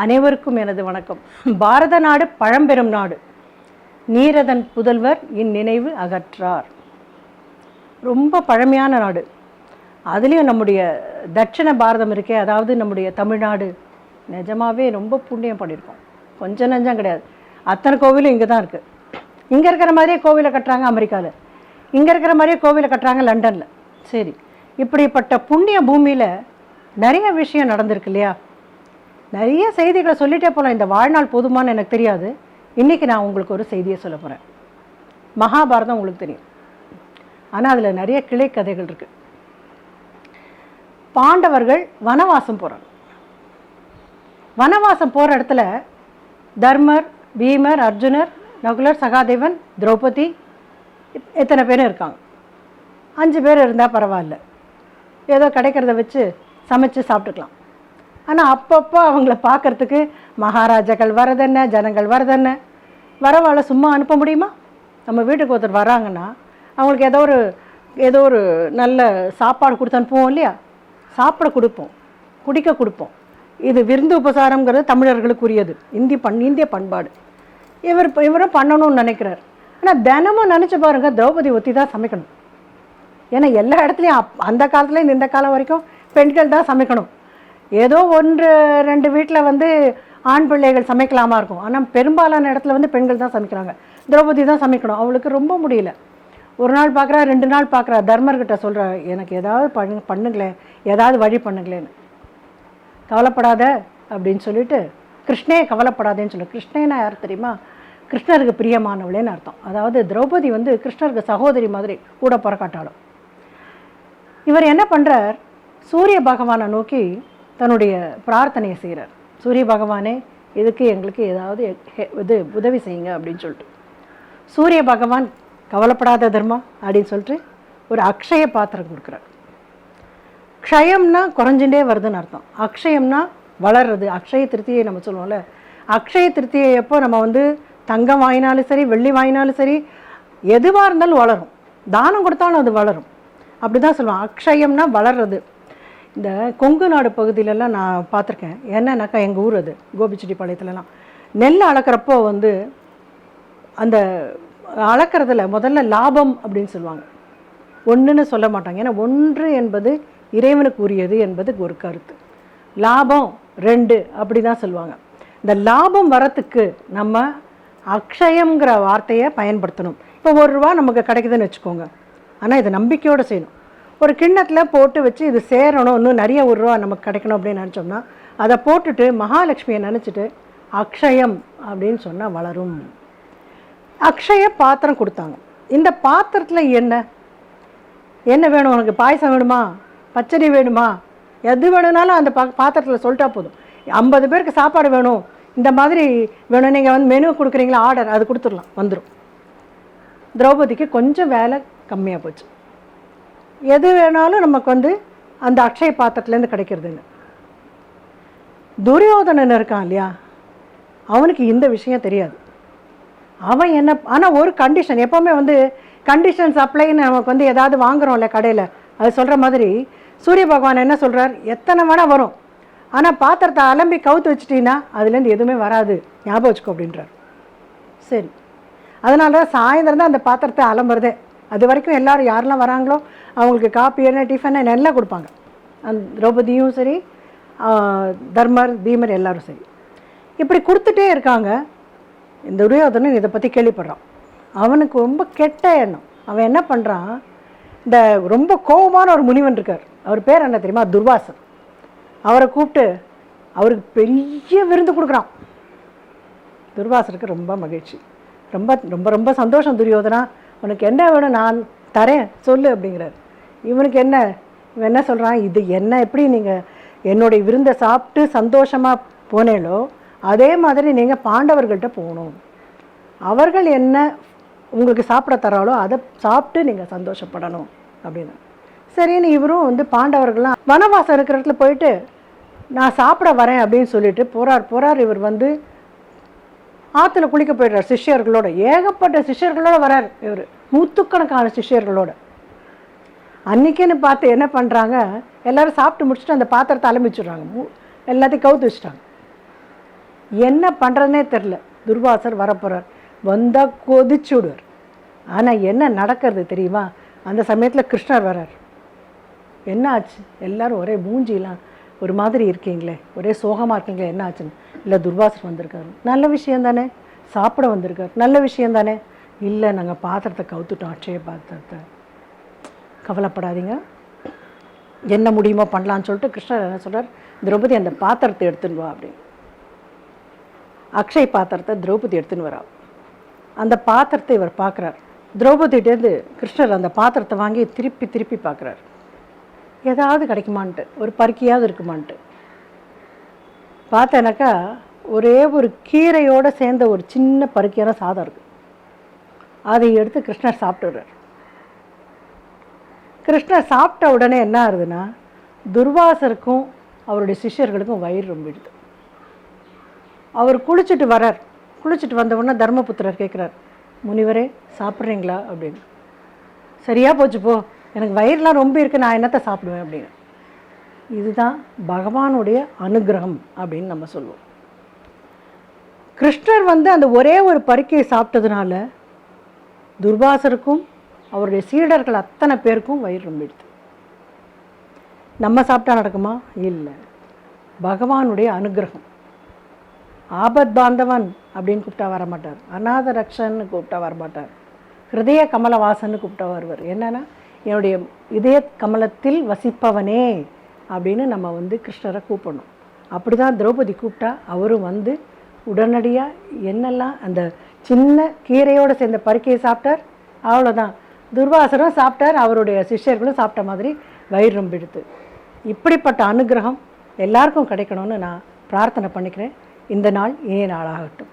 அனைவருக்கும் எனது வணக்கம். பாரத நாடு பழம்பெரும் நாடு. நீரதன் புதல்வர் இந்நினைவு அகற்றார். ரொம்ப பழமையான நாடு. அதுலேயும் நம்முடைய தட்சிண பாரதம் இருக்கே அதாவது நம்முடைய தமிழ்நாடு. நிஜமாகவே ரொம்ப புண்ணியம் பண்ணியிருக்கோம். கொஞ்சம் நஞ்சம் கிடையாது. அத்தனை கோவிலும் இங்கே தான் இருக்குது இங்கே இருக்கிற மாதிரியே கோவிலை கட்டுறாங்க அமெரிக்காவில் இங்கே இருக்கிற மாதிரியே கோவிலை கட்டுறாங்க லண்டனில். சரி இப்படிப்பட்ட புண்ணிய பூமியில் நிறைய விஷயம் நடந்திருக்கு இல்லையா? நிறைய செய்திகளை சொல்லிட்டே போகலாம் இந்த வாழ்நாள் போதுமான்னு எனக்கு தெரியாது. இன்றைக்கி நான் உங்களுக்கு ஒரு செய்தியை சொல்ல போகிறேன் மகாபாரதம் உங்களுக்கு தெரியும். ஆனால் அதில் நிறைய கிளை கதைகள் இருக்குது பாண்டவர்கள் வனவாசம் போகிறாங்க வனவாசம் போகிற இடத்துல தர்மர் பீமர் அர்ஜுனர் நகுலர் சகாதேவன் திரௌபதி எத்தனை பேரும் இருக்காங்க? அஞ்சு பேர் இருந்தால் பரவாயில்ல. ஏதோ கிடைக்கிறத வச்சு சமைச்சு சாப்பிட்டுக்கலாம். ஆனால் அப்பப்போ அவங்கள பார்க்கறதுக்கு மகாராஜாக்கள் வரதென்ன ஜனங்கள் வரதென்ன? வரவாளை சும்மா அனுப்ப முடியுமா? நம்ம வீட்டுக்கு ஒருத்தர் வராங்கன்னா அவங்களுக்கு ஏதோ ஒரு ஏதோ ஒரு நல்ல சாப்பாடு கொடுத்து அனுப்புவோம் இல்லையா? சாப்பிட கொடுப்போம். குடிக்க கொடுப்போம். இது விருந்து உபசாரங்கிறது தமிழர்களுக்குரியது. இந்தி பண் இந்திய பண்பாடு. இவர் இவரும் பண்ணணும்னு நினைக்கிறார். ஆனால் தினமும் நினச்சி பாருங்கள் திரௌபதி ஒத்தி தான் சமைக்கணும். ஏன்னா எல்லா இடத்துலையும் அப் அந்த காலத்துலேருந்து இந்த காலம் வரைக்கும் பெண்கள் தான் சமைக்கணும். ஏதோ ஒன்று ரெண்டு வீட்டில் வந்து ஆண் பிள்ளைகள் சமைக்கலாமா இருக்கும். ஆனால் பெரும்பாலான இடத்துல வந்து பெண்கள் தான் சமைக்கிறாங்க. திரௌபதி தான் சமைக்கணும். அவளுக்கு ரொம்ப முடியல. ஒரு நாள் பார்க்குறா ரெண்டு நாள் பார்க்குறா தர்மர்கிட்ட சொல்கிறா எனக்கு ஏதாவது பண்ணு பண்ணுங்களேன். ஏதாவது வழி பண்ணுங்களேன்னு. கவலைப்படாத அப்படின்னு சொல்லிட்டு கிருஷ்ணே கவலைப்படாதேன்னு சொல்லு. கிருஷ்ணேனா யார் தெரியுமா? கிருஷ்ணருக்கு பிரியமானவளேன்னு அர்த்தம். அதாவது திரௌபதி வந்து கிருஷ்ணருக்கு சகோதரி மாதிரி கூட பிறக்காட்டாலும். இவர் என்ன பண்ணுறார் சூரிய பகவானை நோக்கி தன்னுடைய பிரார்த்தனையை செய்கிறார். சூரிய பகவானே இதுக்கு எங்களுக்கு ஏதாவது ஹெ- இது உதவி செய்யுங்க அப்படின்னு சொல்லிட்டு. சூரிய பகவான் கவலைப்படாத தர்மா அப்படின்னு சொல்லிட்டு ஒரு அக்ஷய பாத்திரம் கொடுக்குறார். க்ஷயம்னா குறைஞ்சுட்டே வருதுன்னு அர்த்தம். அக்ஷயம்னா வளர்றது அக்ஷய திருத்தியை நம்ம சொல்லுவோம்ல. அக்ஷய திருத்தியை எப்போ நம்ம வந்து தங்கம் வாங்கினாலும் சரி வெள்ளி வாங்கினாலும் சரி எதுவாக இருந்தாலும் வளரும். தானம் கொடுத்தாலும் அது வளரும். அப்படி தான் சொல்லுவான் அக்ஷயம்னா வளர்றது. இந்த கொங்கு நாடு பகுதியிலலாம் நான் பார்த்துருக்கேன். என்னன்னாக்கா எங்கள் ஊர் அது கோபிச்செட்டிப்பாளையத்துலலாம். நெல் அளக்கிறப்போ வந்து அந்த அளக்கிறதுல முதல்ல லாபம் அப்படின்னு சொல்லுவாங்க. ஒன்றுன்னு சொல்ல மாட்டாங்க. ஏன்னா ஒன்று என்பது இறைவனுக்கு உரியது என்பது ஒரு கருத்து. லாபம் ரெண்டு அப்படி தான் சொல்லுவாங்க. இந்த லாபம் வரத்துக்கு நம்ம அக்ஷயங்கிற வார்த்தையை பயன்படுத்தணும். இப்போ ஒரு ரூபா நமக்கு கிடைக்குதுன்னு வச்சுக்கோங்க. ஆனால் இதை நம்பிக்கையோடு செய்யணும். ஒரு கிண்ணத்தில் போட்டு வச்சு இது சேரணும் இன்னும் நிறைய ஒரு ரூபா நமக்கு கிடைக்கணும் அப்படின்னு நினச்சோம்னா அதை போட்டுட்டு மகாலட்சுமியை நினச்சிட்டு அக்ஷயம் அப்படின்னு சொன்னால் வளரும். அக்ஷய பாத்திரம் கொடுத்தாங்க. இந்த பாத்திரத்தில் என்ன? என்ன வேணும் உனக்கு? பாயசம் வேணுமா? பச்சடி வேணுமா? எது வேணும்னாலும் அந்த பா பாத்திரத்தில் சொல்லிட்டா போதும். ஐம்பது பேருக்கு சாப்பாடு வேணும். இந்த மாதிரி வேணும். நீங்கள் வந்து மெனு கொடுக்குறீங்களா? ஆர்டர் அது கொடுத்துடலாம். வந்துடும் திரௌபதிக்கு கொஞ்சம் வேலை கம்மியாக போச்சு. எது வேணாலும் நமக்கு வந்து அந்த அக்ஷய பாத்திரத்துலேருந்து கிடைக்கிறதுன்னு. துரியோதனன் இருக்கான் இல்லையா? அவனுக்கு இந்த விஷயம் தெரியாது. அவன் என்ன ஆனால் ஒரு கண்டிஷன் எப்போவுமே வந்து கண்டிஷன்ஸ் அப்ளைன்னு நமக்கு வந்து ஏதாவது வாங்குறோம்ல கடையில் அது சொல்கிற மாதிரி சூரிய பகவான் என்ன சொல்கிறார் எத்தனை வேணால் வரும்? ஆனால் பாத்திரத்தை அலம்பி கவுத்து வச்சிட்டிங்கன்னா அதுலேருந்து எதுவுமே வராது. ஞாபகம் வச்சுக்கோ அப்படின்றார். சரி. அதனால தான் சாயந்தரம் தான் அந்த பாத்திரத்தை அலம்புறதே. அது வரைக்கும் எல்லாரும் யாரெல்லாம் வராங்களோ அவங்களுக்கு காப்பி என்ன டிஃபன் என்ன எல்லாம் கொடுப்பாங்க. அந்த திரௌபதியும் சரி தர்மர் பீமர் எல்லாரும் சரி. இப்படி கொடுத்துட்டே இருக்காங்க. இந்த துரியோதனன் இதை பற்றி கேள்விப்படுறான். அவனுக்கு ரொம்ப கெட்ட எண்ணம். அவன் என்ன பண்ணுறான் இந்த ரொம்ப கோபமான ஒரு முனிவன் இருக்கார். அவர் பேர் என்ன தெரியுமா? துர்வாசன். அவரை கூப்பிட்டு அவருக்கு பெரிய விருந்து கொடுக்குறான். துர்வாசருக்கு ரொம்ப மகிழ்ச்சி. ரொம்ப ரொம்ப ரொம்ப சந்தோஷம் துரியோதனா. உனக்கு என்ன வேணும் நான் தரேன் சொல்லு அப்படிங்கிறார். இவனுக்கு என்ன? இவன் என்ன சொல்கிறான் இது என்ன எப்படி நீங்கள் என்னுடைய விருந்தை சாப்பிட்டு சந்தோஷமாக போனேலோ அதே மாதிரி நீங்கள் பாண்டவர்கள்ட்ட போகணும். அவர்கள் என்ன உங்களுக்கு சாப்பிட தராலோ அதை சாப்பிட்டு நீங்கள் சந்தோஷப்படணும் அப்படின்னு. சரின்னு இவரும் வந்து பாண்டவர்கள்லாம் வனவாசம் இருக்கிற இடத்துல போயிட்டு நான் சாப்பிட வரேன் அப்படின்னு சொல்லிட்டு போகிறார் போகிறார் இவர் வந்து ஆற்றுல குளிக்க போயிடுறார் சிஷ்யர்களோட. ஏகப்பட்ட சிஷ்யர்களோட வரார் இவர். நூற்றுக்கணக்கான சிஷ்யர்களோட. அன்னைக்குன்னு பார்த்து என்ன பண்ணுறாங்க எல்லாரும் சாப்பிட்டு முடிச்சுட்டு அந்த பாத்திரத்தை அலம்பிச்சிடுறாங்க. மூ எல்லாத்தையும் கவுத்து வச்சுட்டாங்க. என்ன பண்ணுறதுனே தெரில துர்வாசர் வரப்போகிறார் வந்தால் கொதிச்சு விடுவார். ஆனால் என்ன நடக்கிறது தெரியுமா? அந்த சமயத்தில் கிருஷ்ணர் வரார். என்ன ஆச்சு? எல்லாரும் ஒரே மூஞ்சிலாம் ஒரு மாதிரி இருக்கீங்களே ஒரே சோகமாக இருக்கீங்களே என்ன ஆச்சுன்னு? இல்லை துர்வாசர் வந்திருக்காரு. நல்ல விஷயம் தானே? சாப்பிட வந்திருக்காரு. நல்ல விஷயம் தானே? இல்லை நாங்கள் பாத்திரத்தை கவுத்துட்டோம் அட்சய பாத்திரத்தை. கவலைப்படாதீங்க. என்ன முடியுமோ பண்ணலான்னு சொல்லிட்டு கிருஷ்ணர் என்ன சொல்கிறார் திரௌபதி அந்த பாத்திரத்தை எடுத்துன்னு வா அப்படின்னு. அக்ஷய் பாத்திரத்தை திரௌபதி எடுத்துன்னு வரா. அந்த பாத்திரத்தை இவர் பார்க்குறார் திரௌபதிட்டேருந்து கிருஷ்ணர் அந்த பாத்திரத்தை வாங்கி திருப்பி திருப்பி பார்க்குறாரு ஏதாவது கிடைக்குமான்ட்டு ஒரு பருக்கியாவது இருக்குமான்ட்டு. பார்த்தேனாக்கா ஒரே ஒரு கீரையோடு சேர்ந்த ஒரு சின்ன பருக்கியான சாதம் இருக்குது அதை எடுத்து கிருஷ்ணர் சாப்பிட்டுறார் கிருஷ்ணர் சாப்பிட்ட உடனே என்ன ஆகுதுன்னா துர்வாசருக்கும் அவருடைய சிஷ்யர்களுக்கும் வயிறு ரொம்பிடுது. அவர் குளிச்சுட்டு வரார் குளிச்சுட்டு வந்த உடனே தர்மபுத்திரர் கேட்குறார் முனிவரே சாப்பிட்றீங்களா? அப்படின்னு. சரியா போச்சு போ. எனக்கு வயிறுலாம் ரொம்ப இருக்குது நான் என்னத்தை சாப்பிடுவேன் அப்படின்னு. இதுதான் பகவானுடைய அனுகிரகம் அப்படின்னு நம்ம சொல்லுவோம். கிருஷ்ணர் வந்து அந்த ஒரே ஒரு பருக்கையை சாப்பிட்டதுனால துர்வாசருக்கும் அவருடைய சீடர்கள் அத்தனை பேருக்கும் வயிறு ரொம்பிடுது நம்ம சாப்பிட்டா நடக்குமா? இல்லை. பகவானுடைய அனுகிரகம். ஆபத் பாந்தவன் அப்படின்னு கூப்பிட்டா வர மாட்டார் அநாத ரக்ஷன்னு கூப்பிட்டா வர மாட்டார் ஹிருதய கமலவாசன்னு கூப்பிட்டா வருவார். என்னென்னா என்னுடைய இதய கமலத்தில் வசிப்பவனே அப்படின்னு நம்ம வந்து கிருஷ்ணரை கூப்பிடணும். அப்படி தான் திரௌபதி கூப்பிட்டா அவரும் வந்து உடனடியாக என்னெல்லாம் அந்த சின்ன கீரையோடு சேர்ந்த பருக்கையை சாப்பிட்டார். அவ்வளோதான் துர்வாசரும் சாப்பிட்டார். அவருடைய சிஷ்யர்களும் சாப்பிட்ட மாதிரி வயிறு ரொம்பிடுது. இப்படிப்பட்ட அனுகிரகம் எல்லாருக்கும் கிடைக்கணும்னு நான் பிரார்த்தனை பண்ணிக்கிறேன். இந்த நாள் இனிய நாளாகட்டும்.